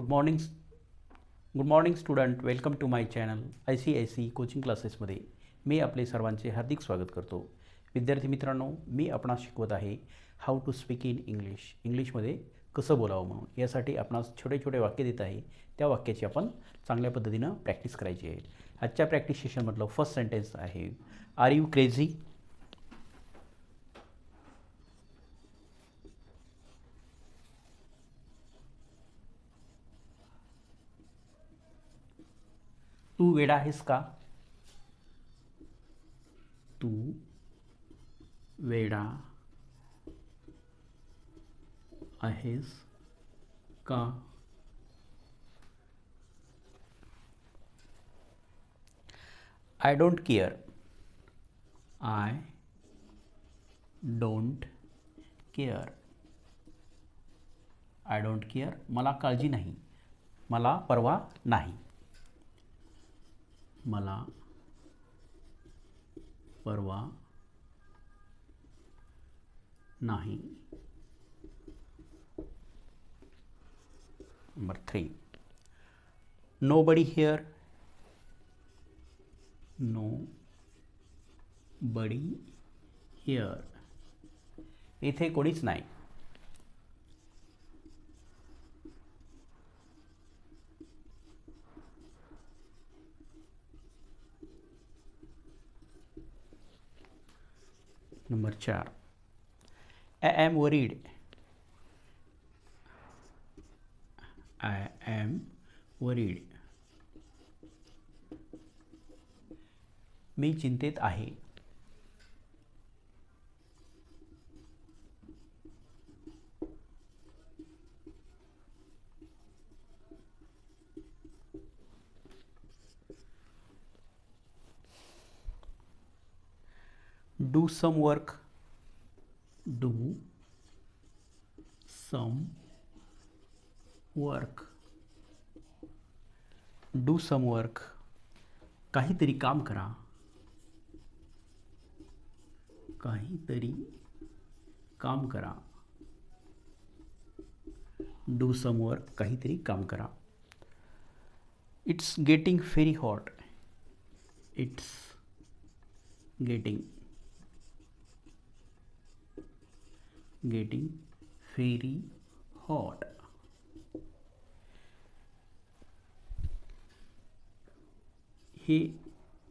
Good morning good morning student welcome to my channel I C I C coaching क्लासेसमध्ये मी आपले सर्वांचे हार्दिक स्वागत करतो. विद्यार्थी मित्रांनो मी आपणास शिकवत आहे how to speak in English इंग्लिशमध्ये कसं बोलावं म्हणून. यासाठी आपणास छोटे छोटे वाक्य देत आहे. त्या वाक्याची आपण चांगल्या पद्धतीनं प्रॅक्टिस करायची आहे. आजच्या प्रॅक्टिस सेशनमधलं फर्स्ट सेंटेन्स आहे. आर यू क्रेझी तू वेडा है का तू वेडा आहेस का I don't care I don't care I don't care मला काळजी नाही। मला परवा नाही। मला परवा नाही. Number three nobody here nobody here इथे कोणीच नाही. नंबर चार. I am worried I am worried मी चिंतेत आहे. Do some work. Do some work. Do some work. काहीतरी काम करा। काहीतरी काम करा। डू सम वर्क काहीतरी काम करा। It's getting very hot it's getting getting very hot हे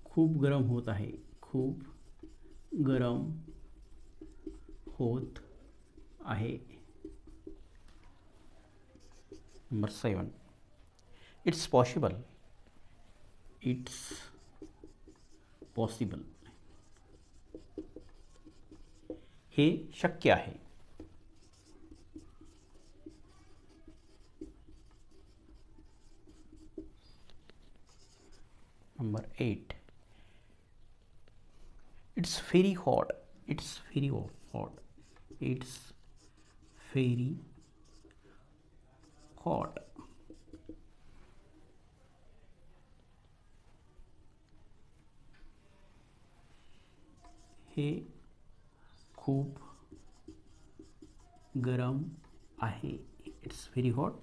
खूप गरम होत आहे. खूप गरम होत आहे. Number seven. It's possible it's possible हे शक्य आहे. number 8 it's very hot it's very hot it's very hot हे खूप गरम आहे it's very hot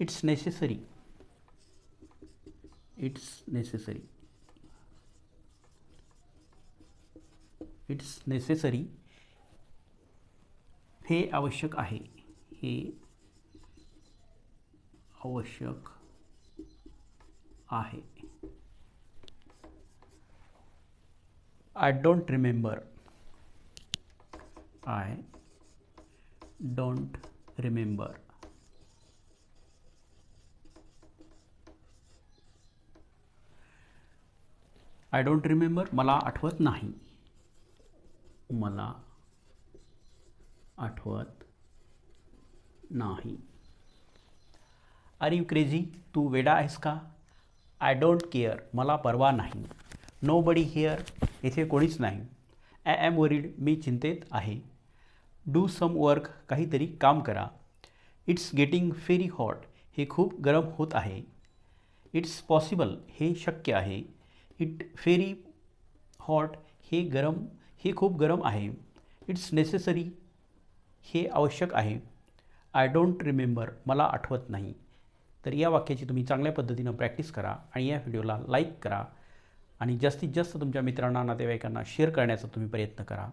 it's necessary it's necessary it's necessary हे आवश्यक आहे हे आवश्यक आहे I don't remember I don't remember I don't remember मला आठवत नाही. मला आठवत नाही. आर यू क्रेझी तू वेडा आहेस का? आय डोंट केअर मला परवा नाही. नो बडी हिअर येथे कोणीच नाही. आय ॲम वरीड मी चिंतेत आहे. डू सम वर्क काहीतरी काम करा. इट्स गेटिंग व्हेरी हॉट हे खूप गरम होत आहे. इट्स पॉसिबल हे शक्य आहे. इट फेरी हॉट हे गरम हे खूप गरम आहे. इट्स नेसेसरी हे आवश्यक आहे. आय डोंट रिमेंबर मला आठवत नाही. तर या वाक्याची तुम्ही चांगल्या पद्धतीनं प्रॅक्टिस करा आणि या व्हिडिओला लाईक करा आणि जास्तीत जास्त तुमच्या मित्रांना नातेवाईकांना शेअर करण्याचा तुम्ही प्रयत्न करा.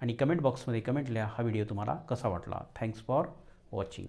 आणि कमेंट बॉक्समध्ये कमेंट लिहा हा व्हिडिओ तुम्हाला कसा वाटला. Thanks for watching